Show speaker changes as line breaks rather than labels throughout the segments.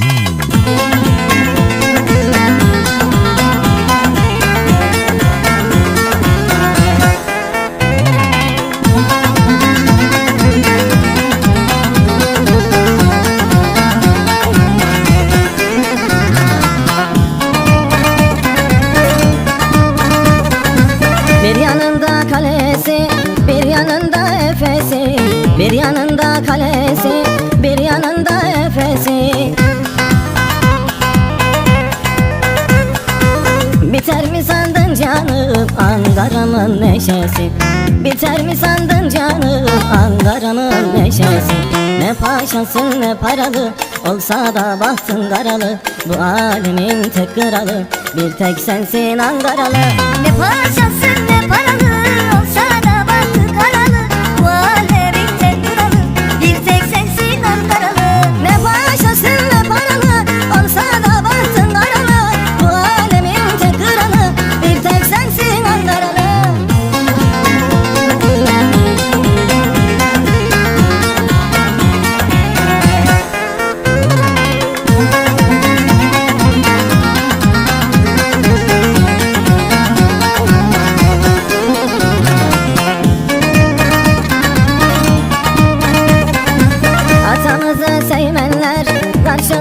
Hmm. Bir yanında kalesi, bir yanında efesi, bir yanında kalesi. Biter mi sandın canım Ankara'mın neşesi? Biter mi sandın canım Ankara'nın neşesi? Ne paşasın ne paralı Olsa da bahtın karalı. Bu alemin tek kralı Bir tek sensin Ankaralı.
Ne paşasın ne paralı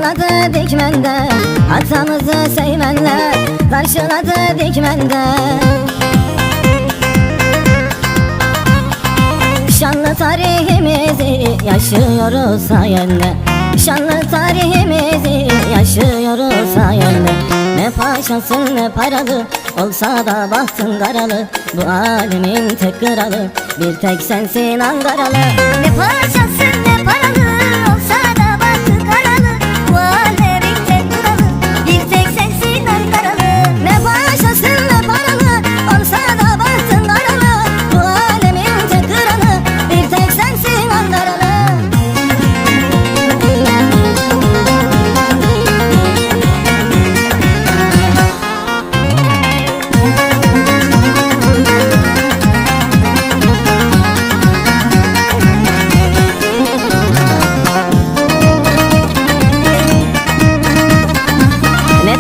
karşıladı dikmende Atamızı sevmenler karşıladı dikmende. Şanlı tarihimizi yaşıyoruz sayende. Şanlı tarihimizi yaşıyoruz sayende. Ne paşasın ne paralı Olsa da bahtın karalı. Bu alemin tek kralı Bir tek sensin Ankaralı.
Ne paşasın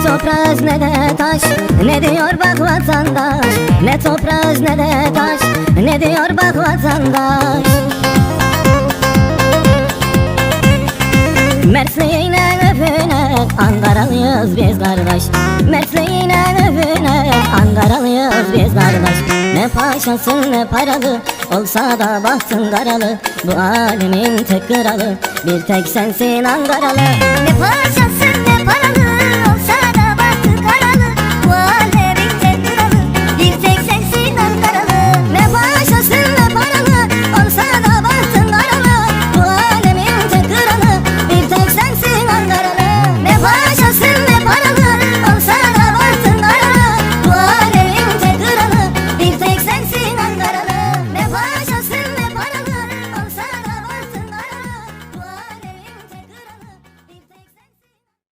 toprağız ne de taş? Ne diyor bak vatandaş? Ne toprağız ne de taş? Ne diyor bak vatandaş? Mertliğine öpüne Ankaralıyız biz kardeş. Mertliğine öpüne Ankaralıyız biz kardeş. Ne paşasın ne paralı Olsa da bahtın karalı. Bu alemin tek kralı Bir tek sensin Ankaralı.
Ne paşasın